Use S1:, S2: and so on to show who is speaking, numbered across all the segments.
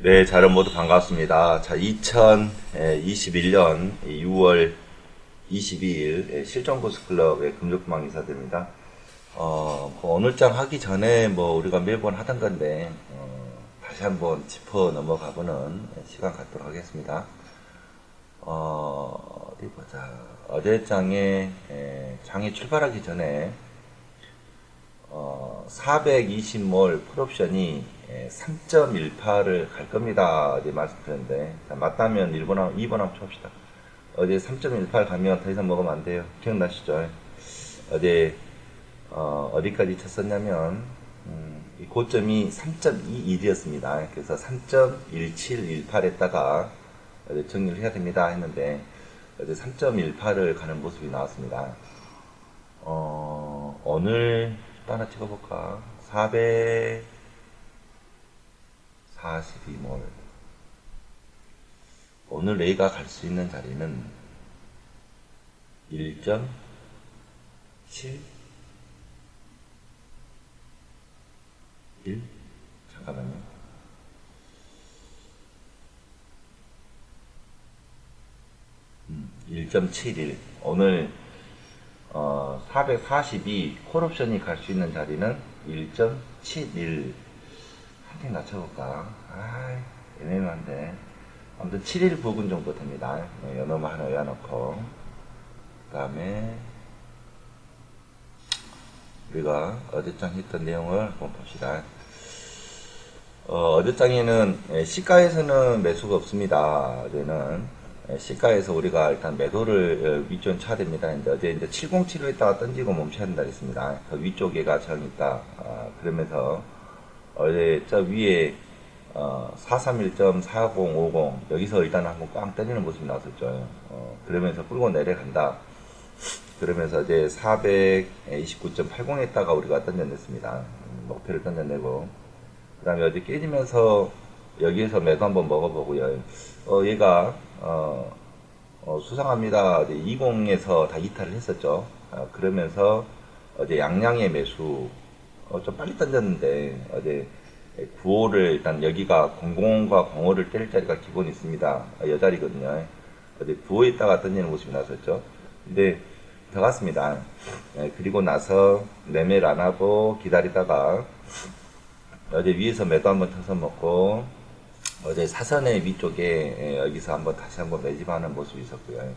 S1: 네, 자, 여러분 모두 반갑습니다. 자, 2021년 6월 22일 실전고스클럽의 금족망 이사들입니다. 어, 뭐 오늘 장 하기 전에 뭐 우리가 매번 하던 건데, 어, 다시 한번 짚어 넘어가보는 시간 갖도록 하겠습니다. 어, 어디 보자. 어제 장에, 에, 장에 출발하기 전에, 어, 420몰 풀옵션이 3.18을 갈 겁니다. 어제 말씀드렸는데. 자, 맞다면 1번, 함 2번 한번 쳐봅시다. 어제 3.18 가면 더 이상 먹으면 안 돼요. 기억나시죠? 어제, 어, 어디까지 쳤었냐면, 음, 이 고점이 3.21이었습니다. 그래서 3.1718 했다가 어제 정리를 해야 됩니다. 했는데, 어제 3.18을 가는 모습이 나왔습니다. 어, 오늘 또 하나 찍어볼까? 442몰. 오늘 레이가 갈 수 있는 자리는 1.7 1 잠깐만요. 음, 1.71 오늘 어, 442 콜옵션이 갈 수 있는 자리는 1.71 한팅 낮춰볼까 아 애매한데 아무튼 7일 부근 정도 됩니다 네, 연어만 하나 외워놓고 그 다음에 우리가 어제장 했던 내용을 한번 봅시다 어, 제 장에는 예, 시가에서는 매수가 없습니다 어제는 예, 시가에서 우리가 일단 매도를 어, 위쪽 쳐야 됩니다. 어제 이제 707로 있다가 던지고 멈춰야 된다 했습니다. 그 위쪽에가 저항 있다. 아, 그러면서 어제 저 위에 어, 431.4050 여기서 일단 한번 꽝 때리는 모습이 나왔었죠. 어, 그러면서 끌고 내려간다. 그러면서 이제 429.80 했다가 우리가 던져냈습니다. 음, 목표를 던져내고 그 다음에 어제 깨지면서 여기에서 매도 한번 먹어보고요. 어, 얘가 어, 어, 수상합니다. 이제 20에서 다 이탈을 했었죠. 어, 그러면서 어제 양양의 매수 어, 좀 빨리 던졌는데 어제 9호를 일단 여기가 00과 05를 때릴 자리가 기본 있습니다. 어, 여자리거든요. 어제 9호에 있다가 던지는 모습이 나섰죠. 근데 들어갔습니다. 네, 그리고 나서 매매를 안 하고 기다리다가 어제 위에서 매도 한번 터서 먹고 어제 사선의 위쪽에 예, 여기서 한번 다시 한번 매집하는 모습이 있었고요.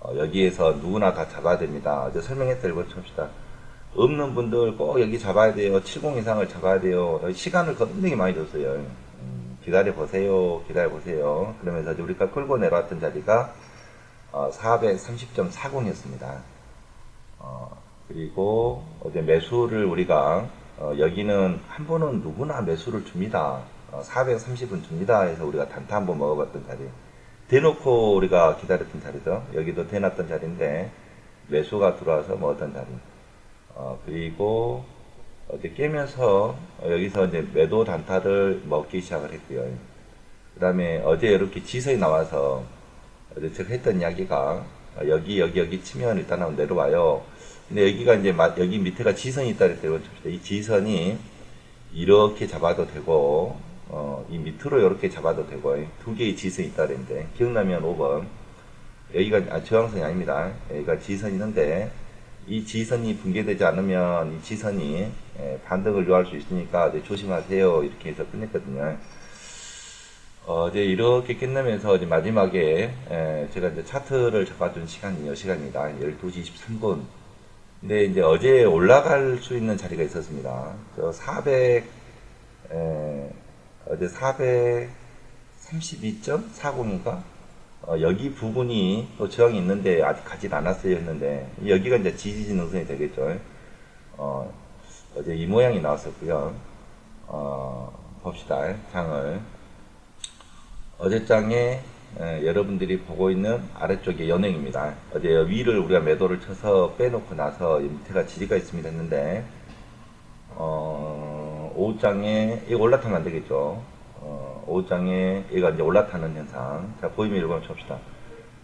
S1: 어, 여기에서 누구나 다 잡아야 됩니다. 어제 설명했던 일번 칩시다. 없는 분들 꼭 여기 잡아야 돼요. 70 이상을 잡아야 돼요. 시간을 굉장히 많이 줬어요. 음, 기다려 보세요. 기다려 보세요. 그러면서 우리가 끌고 내려왔던 자리가 어, 430.40이었습니다. 어, 그리고 어제 매수를 우리가 어, 여기는 한 번은 누구나 매수를 줍니다. 어, 430은 줍니다 해서 우리가 단타 한번 먹어봤던 자리. 대놓고 우리가 기다렸던 자리죠. 여기도 대놨던 자리인데 매수가 들어와서 먹었던 자리. 어, 그리고 어제 깨면서 여기서 이제 매도 단타를 먹기 시작을 했고요. 그 다음에 어제 이렇게 지선이 나와서 어제 제가 했던 이야기가 여기 여기 여기 치면 일단 한번 내려와요. 근데 여기가 이제 여기 밑에가 지선이 있다 그랬대요. 이 지선이 이렇게 잡아도 되고 어, 이 밑으로 이렇게 잡아도 되고 두 개의 지선이 있다 그랬는데 기억나면 5번 여기가 아, 저항선이 아닙니다. 여기가 지선이 있는데 이 지선이 붕괴되지 않으면 이 지선이 예, 반등을 요할 수 있으니까 조심하세요 이렇게 해서 끝냈거든요. 어, 이제 이렇게 끝내면서 이제 마지막에 에, 제가 이제 차트를 잡아준 시간이 이 시간입니다. 12시 23분. 근데 이제 어제 올라갈 수 있는 자리가 있었습니다. 저 400, 에, 어제 432.40인가? 어, 여기 부분이 또 저항이 있는데 아직 가진 않았어요 했는데 여기가 이제 지지 능선이 되겠죠. 어, 어제 이 모양이 나왔었고요. 어, 봅시다. 장을. 어제 장에 에, 여러분들이 보고 있는 아래쪽에 연행입니다. 어제 위를 우리가 매도를 쳐서 빼놓고 나서 밑에가 지지가 있습니다 했는데 어, 오후장에 이거 올라타면 안 되겠죠. 어, 오후장에 얘가 이제 올라타는 현상. 자 보이면 이거 봅시다.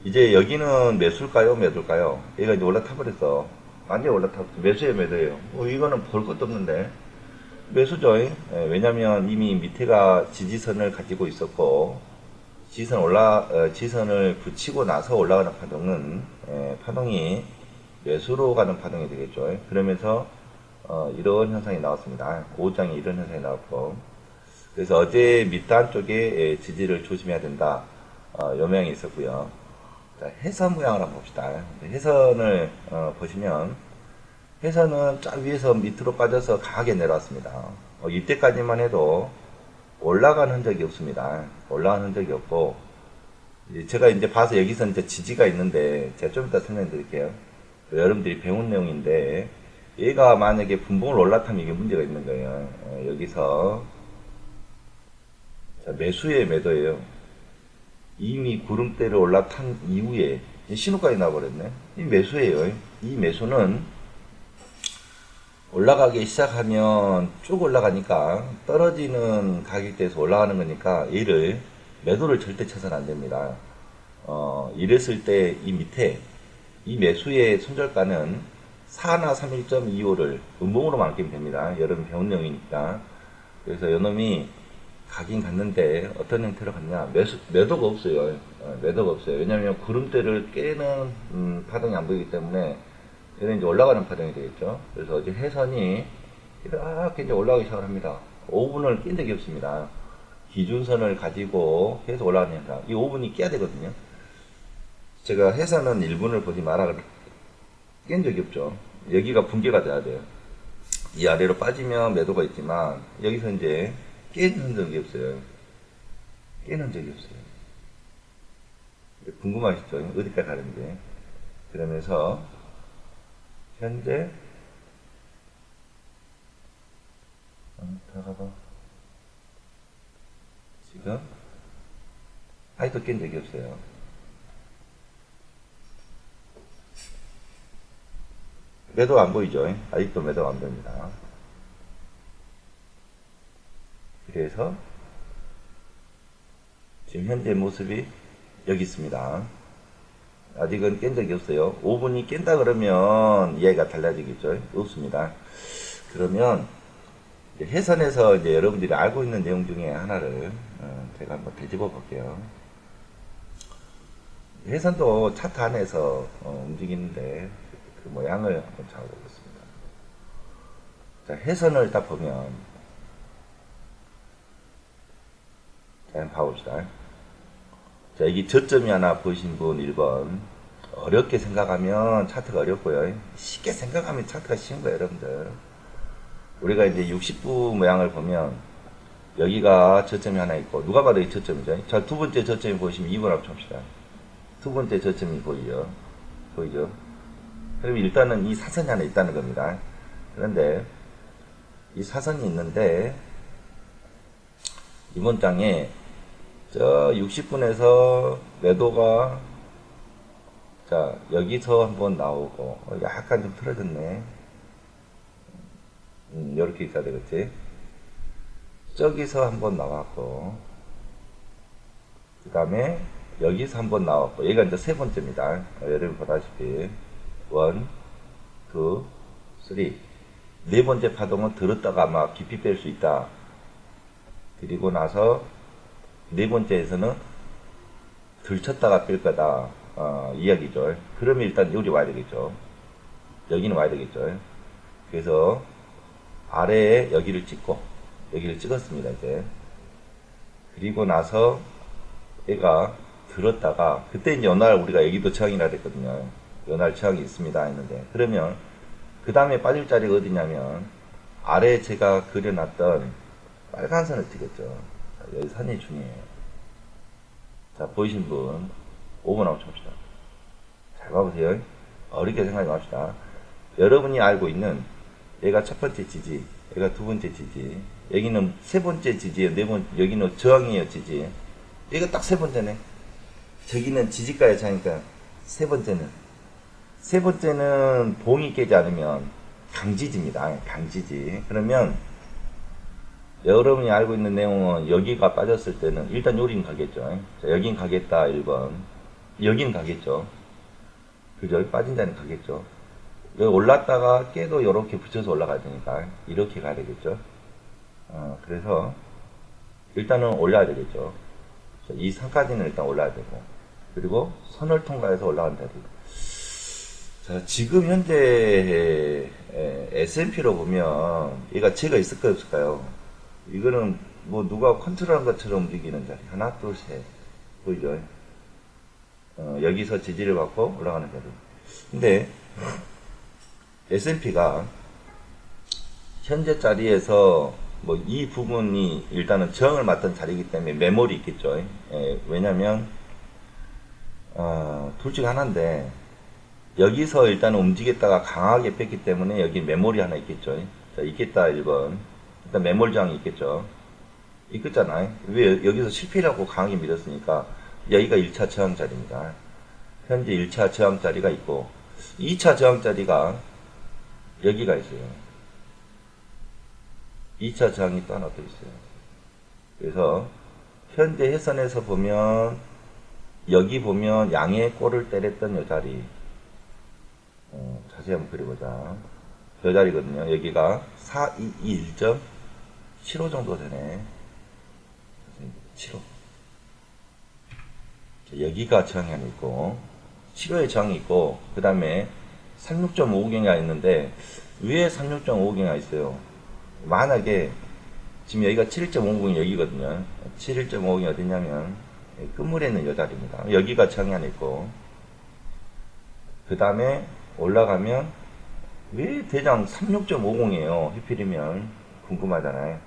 S1: 이제 여기는 매수일까요? 매도일까요? 얘가 이제 올라타 버렸어. 완전히 올라타. 매수에 매도예요. 뭐 이거는 볼 것도 없는데. 매수죠. 예, 왜냐면 이미 밑에가 지지선을 가지고 있었고, 지선 올라, 어, 지선을 붙이고 나서 올라가는 파동은, 예, 파동이 매수로 가는 파동이 되겠죠. 예. 그러면서, 어, 이런 현상이 나왔습니다. 고장에 이런 현상이 나왔고, 그래서 어제 밑단 쪽에 예, 지지를 조심해야 된다. 어, 요명이 있었고요. 자, 해선 모양을 한번 봅시다. 해선을 어, 보시면 해선은 쫙 위에서 밑으로 빠져서 강하게 내려왔습니다. 어, 이때까지만 해도 올라간 흔적이 없습니다. 올라간 흔적이 없고 제가 이제 봐서 여기서 이제 지지가 있는데 제가 좀 이따 설명드릴게요. 여러분들이 배운 내용인데 얘가 만약에 분봉을 올라타면 이게 문제가 있는 거예요. 어, 여기서 자, 매수의 매도예요. 이미 구름대를 올라탄 이후에 신호까지 나버렸네. 이 매수예요. 이 매수는 올라가기 시작하면 쭉 올라가니까 떨어지는 가격대에서 올라가는 거니까 얘를 매도를 절대 쳐서는 안 됩니다. 어, 이랬을 때 이 밑에 이 매수의 손절가는 4나 31.25를 음봉으로만 아끼면 됩니다. 여러분 배운 내용이니까. 그래서 요놈이 가긴 갔는데 어떤 형태로 갔냐? 매수, 매도가 없어요. 어, 매도가 없어요. 왜냐하면 구름대를 깨는 음, 파동이 안 보이기 때문에 얘는 이제 올라가는 파동이 되겠죠. 그래서 어제 해선이 이렇게 이제 올라가기 시작을 합니다. 5분을 낀 적이 없습니다. 기준선을 가지고 계속 올라가는 현상 이 5분이 깨야 되거든요. 제가 해선은 1분을 보지 마라 깬 적이 없죠. 여기가 붕괴가 돼야 돼요. 이 아래로 빠지면 매도가 있지만 여기서 이제 깨는 적이 없어요. 깨는 적이 없어요. 궁금하시죠? 어디까지 가는지. 그러면서, 현재, 어, 들어가봐. 지금, 아직도 깬 적이 없어요. 매도 안 보이죠? 아직도 매도 안 보입니다. 그래서 지금 현재 모습이 여기 있습니다. 아직은 깬 적이 없어요. 5분이 깬다 그러면 이해가 달라지겠죠? 없습니다. 그러면 해선에서 이제 여러분들이 알고 있는 내용 중에 하나를 어, 제가 한번 되짚어 볼게요. 해선도 차트 안에서 어, 움직이는데 그 모양을 한번 잡아보겠습니다. 자, 해선을 딱 보면 한번 봐봅시다. 자, 여기 저점이 하나 보이신 분 1번. 어렵게 생각하면 차트가 어렵고요. 쉽게 생각하면 차트가 쉬운 거예요, 여러분들. 우리가 이제 60부 모양을 보면 여기가 저점이 하나 있고 누가 봐도 이 저점이죠. 자, 두 번째 저점이 보시면 2번 합쳐봅시다. 두 번째 저점이 보이죠. 보이죠? 그럼 일단은 이 사선이 하나 있다는 겁니다. 그런데 이 사선이 있는데 이번 장에 저 60분에서 매도가 자 여기서 한번 나오고 어, 약간 좀 틀어졌네. 음, 이렇게 있어야 되겠지? 저기서 한번 나왔고 그 다음에 여기서 한번 나왔고 얘가 이제 세 번째입니다. 어, 여러분 보다시피. 원, 투, 쓰리. 네 번째 파동은 들었다가 아마 깊이 뺄 수 있다. 그리고 나서 네 번째에서는 들쳤다가 뺄 거다 어, 이야기죠. 그러면 일단 여기 와야 되겠죠. 여기는 와야 되겠죠. 그래서 아래에 여기를 찍고 여기를 찍었습니다. 이제 그리고 나서 얘가 들었다가 그때 이제 연날 우리가 여기도 저항이라 그랬거든요. 연날 저항이 있습니다 했는데 그러면 그 다음에 빠질 자리가 어디냐면 아래에 제가 그려놨던 빨간 선을 찍었죠. 여기 선이 중요해요. 자, 보이신 분, 5번 한번 봅시다. 잘 봐보세요. 어렵게 생각하지 맙시다. 여러분이 알고 있는 얘가 첫 번째 지지, 얘가 두 번째 지지, 여기는 세 번째 지지예요. 네 번, 여기는 저항이에요, 지지. 얘가 딱 세 번째네. 저기는 지지가의 차니까 세 번째는. 세 번째는 봉이 깨지 않으면 강지지입니다. 강지지. 그러면 여러분이 알고 있는 내용은 여기가 빠졌을 때는 일단 요린 가겠죠. 자, 여긴 가겠다 1번. 여긴 가겠죠. 그죠? 빠진 자는 가겠죠. 여기 올랐다가 깨도 이렇게 붙여서 올라가야 되니까 이렇게 가야 되겠죠. 어, 그래서 일단은 올라야 되겠죠. 자, 이 산까지는 일단 올라야 되고 그리고 선을 통과해서 올라간 자리. 자, 지금 현재 S&P로 보면 얘가 제가 있을까요, 없을까요? 이거는 뭐 누가 컨트롤한 것처럼 움직이는 자리. 하나, 둘, 셋. 보이죠? 어, 여기서 지지를 받고 올라가는 자리. 근데 S&P가 현재 자리에서 뭐 이 부분이 일단은 저항을 맞던 자리이기 때문에 메모리 있겠죠. 예, 왜냐면 어, 둘 중에 하나인데 여기서 일단 움직였다가 강하게 뺐기 때문에 여기 메모리 하나 있겠죠. 자, 있겠다 1번. 일단 저항이 있겠죠. 있겠잖아요. 왜 여기서 실패라고 강하게 밀었으니까 여기가 1차 저항 자리입니다. 현재 1차 저항 자리가 있고 2차 저항 자리가 여기가 있어요. 2차 저항이 또 하나 더 있어요. 그래서 현재 해선에서 보면 여기 보면 양의 골을 때렸던 요 자리 어, 자세히 한번 그려보자. 저 자리거든요. 여기가 421.75 정도 되네. 75. 여기가 하나 있고, 7호에 저항이 있고, 그 다음에 36.5경이가 있는데, 위에 36.5경이가 있어요. 만약에, 지금 여기가 7.50이 여기거든요. 71.50이 어디냐면, 끝물에 있는 여 자리입니다. 여기가 하나 있고, 그 다음에 올라가면, 왜 대장 36.50이에요? 해필이면 궁금하잖아요.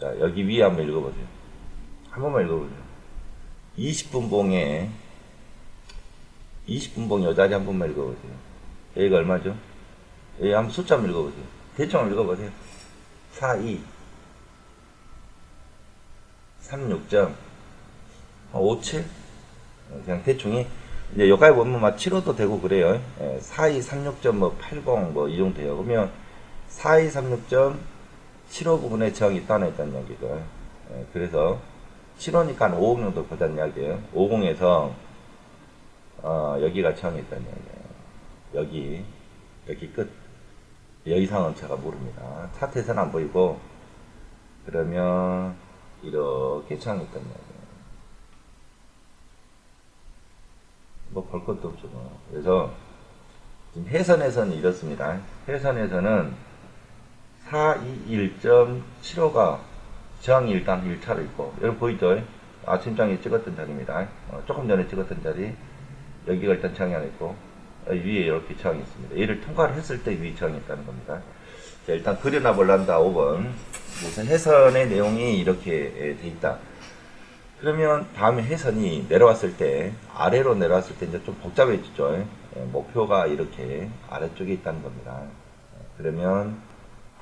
S1: 자, 여기 위에 한번 읽어보세요. 한 번만 읽어보세요. 20분 봉에 20분 봉 여자리 한 번만 읽어보세요. 여기가 얼마죠? 여기 한번 숫자 한번 읽어보세요. 대충 읽어보세요. 4, 2, 36점, 5, 7? 그냥 대충이, 이제 여기까지 보면 막 7호도 되고 그래요. 4, 2, 36점, 뭐, 80, 뭐, 이 정도 돼요. 그러면 4, 2, 36점, 7호 부분에 저항이 있다는 있다는 얘기죠. 예, 그래서 7호니까 한50 정도 보자는 이야기예요. 50에서 어, 여기가 저항이 있다는 이야기예요. 여기 여기 끝. 여기 상은 제가 모릅니다. 차트에서는 안 보이고 그러면 이렇게 저항이 있다는 이야기예요. 뭐 볼 것도 없죠. 뭐. 그래서 지금 해선에서는 이렇습니다. 해선에서는 421.75가 저항이 일단 1차로 있고 여러분 보이죠? 아침장에 찍었던 자리입니다. 어, 조금 전에 찍었던 자리 여기가 일단 저항이 하나 있고 어, 위에 이렇게 저항이 있습니다. 얘를 통과를 했을 때 위에 저항이 있다는 겁니다. 자, 일단 그려나 볼란다 5번 우선 해선의 내용이 이렇게 돼 있다. 그러면 다음에 해선이 내려왔을 때 아래로 내려왔을 때 이제 좀 복잡해지죠. 예, 목표가 이렇게 아래쪽에 있다는 겁니다. 예, 그러면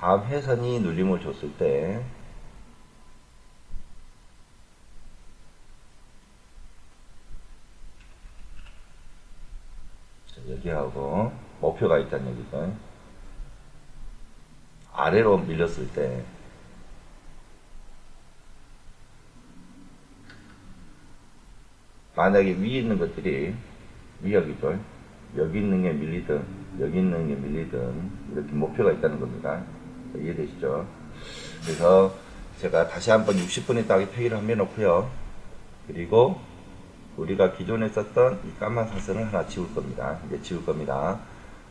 S1: 다음 해선이 눌림을 줬을 때 자, 여기하고 목표가 있다는 얘기죠. 아래로 밀렸을 때 만약에 위에 있는 것들이 위역이죠. 여기 있는 게 밀리든 여기 있는 게 밀리든 이렇게 목표가 있다는 겁니다. 이해되시죠? 그래서 제가 다시 한번 60분에 따기 표기를 한번 해놓고요. 그리고 우리가 기존에 썼던 이 까만 사선을 하나 지울 겁니다. 이제 지울 겁니다.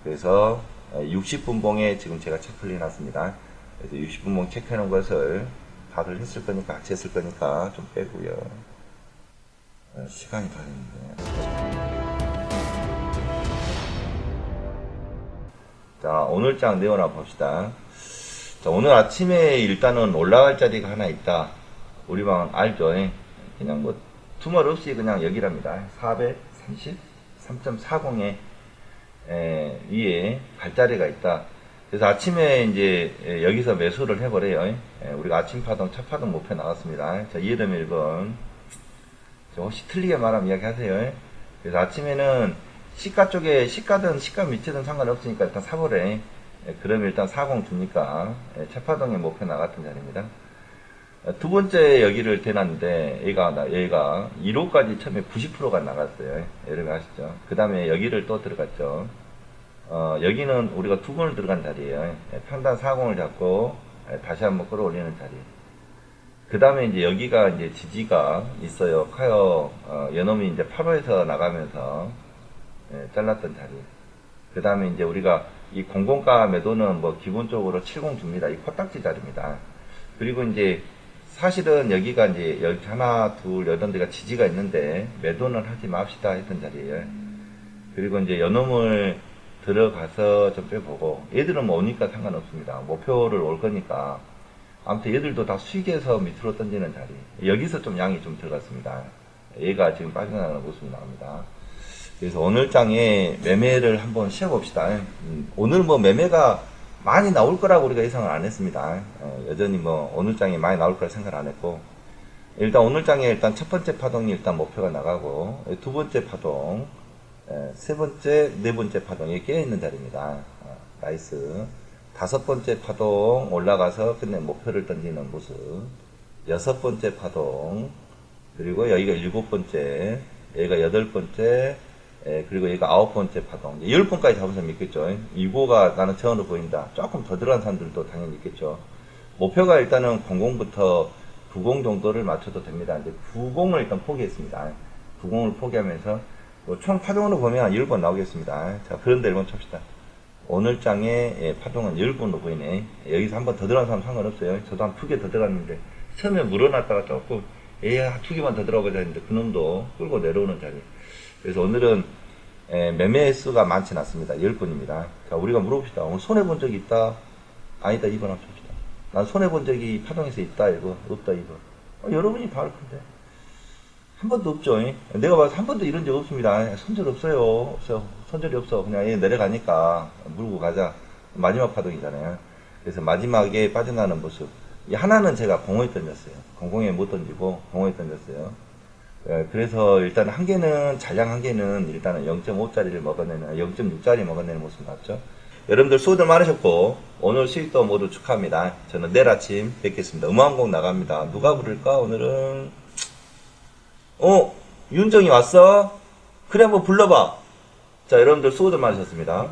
S1: 그래서 60분 봉에 지금 제가 체크를 해놨습니다. 그래서 60분 봉 체크해 놓은 것을 다들 했을 거니까 같이 했을 거니까 좀 빼고요. 어, 시간이 다 됐는데. 자, 오늘 장 내용 한번 봅시다. 자, 오늘 아침에 일단은 올라갈 자리가 하나 있다. 우리 방은 알죠? 예? 그냥 뭐, 투멀 없이 그냥 여기랍니다. 433.40에 위에 갈 자리가 있다. 그래서 아침에 이제 에, 여기서 매수를 해버려요. 예, 우리가 아침 파동, 첫 파동 목표 나갔습니다. 자, 이해되면 1번. 자, 혹시 틀리게 말하면 이야기 하세요. 예? 그래서 아침에는 시가 쪽에 시가든 시가 밑이든 상관없으니까 일단 사버려. 예, 그럼 일단 40 주니까 예, 차파동의 목표 나갔던 자리입니다. 어, 두 번째 여기를 대놨는데 얘가 나- 얘가 1호까지 처음에 90%가 나갔어요. 여러분 아시죠? 그 다음에 여기를 또 들어갔죠. 어, 여기는 우리가 두 번을 들어간 자리예요. 예, 평단 40을 잡고 예, 다시 한번 끌어올리는 자리. 그 다음에 이제 여기가 이제 지지가 있어요. 커요. 어, 연놈이 이제 8호에서 나가면서 예, 잘랐던 자리. 그 다음에 이제 우리가 이 공공가 매도는 뭐 기본적으로 70 줍니다. 이 코딱지 자리입니다. 그리고 이제 사실은 여기가 이제 여기 하나, 둘, 여덟 대가 지지가 있는데 매도는 하지 맙시다 했던 자리예요. 그리고 이제 연놈을 들어가서 좀 빼보고 얘들은 뭐 오니까 상관없습니다. 목표를 올 거니까 아무튼 얘들도 다 수익에서 밑으로 던지는 자리 여기서 좀 양이 좀 들어갔습니다. 얘가 지금 빠져나가는 모습이 나옵니다. 그래서 오늘 장에 매매를 한번 쉬어봅시다. 음, 오늘 뭐 매매가 많이 나올 거라고 우리가 예상을 안 했습니다. 어, 여전히 뭐 오늘 장에 많이 나올 거라 생각을 안 했고 일단 오늘 장에 일단 첫 번째 파동이 일단 목표가 나가고 두 번째 파동 에, 세 번째, 네 번째 파동이 깨어 있는 자리입니다. 어, 나이스. 다섯 번째 파동 올라가서 끝내 목표를 던지는 모습. 여섯 번째 파동. 그리고 여기가 일곱 번째. 여기가 여덟 번째. 에, 그리고 여기가 아홉 번째 파동. 열 번까지 잡은 사람 있겠죠. 이거가 나는 처음으로 보인다. 조금 더 들어간 사람들도 당연히 있겠죠. 목표가 일단은 00부터 90 정도를 맞춰도 됩니다. 이제 90을 일단 포기했습니다. 90을 포기하면서 뭐 총 파동으로 보면 10번 나오겠습니다. 자, 그런데 1번 칩시다. 오늘 장에 예, 파동은 10번으로 보이네. 여기서 한 번 더 들어간 사람 상관없어요. 저도 한 두 개 더 들어갔는데 처음에 물어놨다가 조금 에이 두 개만 더 들어가보자 했는데 그놈도 끌고 내려오는 자리. 그래서 오늘은 예, 매매 수가 많지 않습니다. 10번입니다. 자, 우리가 물어봅시다. 오늘 손해본 적이 있다? 아니다. 2번 한번 칩시다. 난 손해본 적이 파동에서 있다. 이거 없다. 이거. 어, 여러분이 다알 건데. 한 번도 없죠. 잉? 내가 봐서 한 번도 이런 적 없습니다. 손절 없어요. 없어요. 손절이 없어. 그냥 얘 내려가니까 물고 가자. 마지막 파동이잖아요. 그래서 마지막에 빠져나가는 모습. 이 하나는 제가 공호에 던졌어요. 공공에 못 던지고 공호에 던졌어요. 예, 그래서 일단 한 개는 잔량 한 개는 일단은 0.5짜리를 먹어내는 0.6짜리 먹어내는 모습 나왔죠. 여러분들 수고들 많으셨고 오늘 수익도 모두 축하합니다. 저는 내일 아침 뵙겠습니다. 음악곡 나갑니다. 누가 부를까 오늘은 어, 윤정이 왔어? 그래, 한번 불러봐. 자, 여러분들 수고들 많으셨습니다.